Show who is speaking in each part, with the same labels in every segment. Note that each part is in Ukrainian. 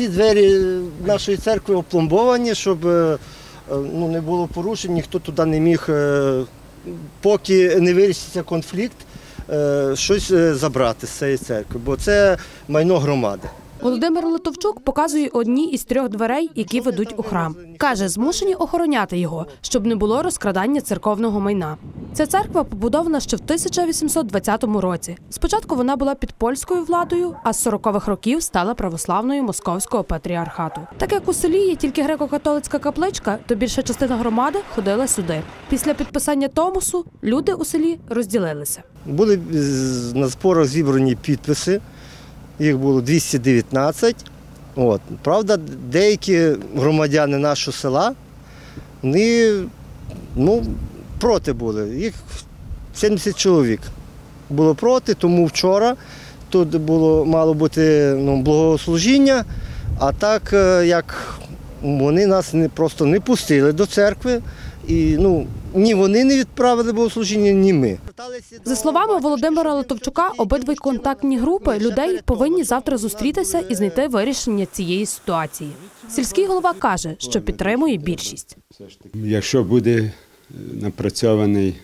Speaker 1: всі двері нашої церкви опломбовані, щоб е, е, ну, не було порушень, ніхто туди не міг, е, поки не вирішиться конфлікт, щось забрати з цієї церкви, бо це майно громади.
Speaker 2: Володимир Литовчук показує одні із трьох дверей, які ведуть у храм. Каже, змушені охороняти його, щоб не було розкрадання церковного майна. Ця церква побудована ще в 1820 році. Спочатку вона була під польською владою, а з 40-х років стала православною московського патріархату. Так як у селі є тільки греко-католицька капличка, то більша частина громади ходила сюди. Після підписання Томосу люди у селі розділилися.
Speaker 1: Були на зборах зібрані підписи, їх було 219. От. Правда, деякі громадяни нашого села вони ну, проти були. Їх 70 чоловік було проти, тому вчора тут було, мало бути ну, благослужіння, а так е, як вони нас не, просто не пустили до церкви. І ну, ні вони не відправили богослужіння, ні ми.
Speaker 2: За словами Володимира Литовчука, обидві контактні групи людей повинні завтра зустрітися і знайти вирішення цієї ситуації. Сільський голова каже, що підтримує більшість.
Speaker 3: Якщо буде е, напрацьований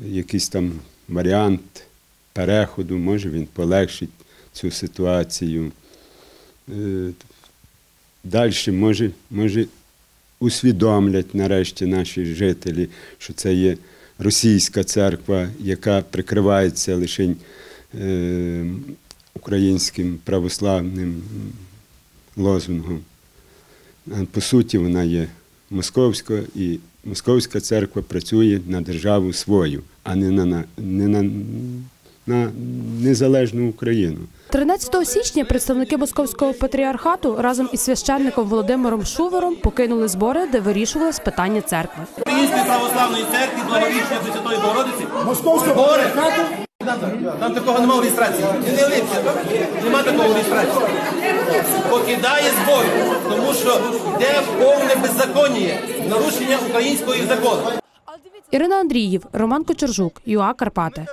Speaker 3: якийсь там варіант переходу, може він полегшить цю ситуацію. Далі може, може усвідомлять нарешті наші жителі, що це є російська церква, яка прикривається лише е, українським православним лозунгом. По суті, вона є московська, і московська церква працює на державу свою, а не на, на, не на, на незалежну Україну.
Speaker 2: 13 січня представники московського патріархату разом із священником Володимиром Шувером покинули збори, де вирішувалось питання церкви.
Speaker 4: Української православної церкви благовіщення Пресвятої Богородиці. Московського патріархату? Там такого немає в реєстрації. Не липся, нема такого в реєстрації. Покидає збор, тому що йде повне беззаконня, нарушення українського закону.
Speaker 2: Ірина Андріїв, Роман Кочержук, ЮА Карпати.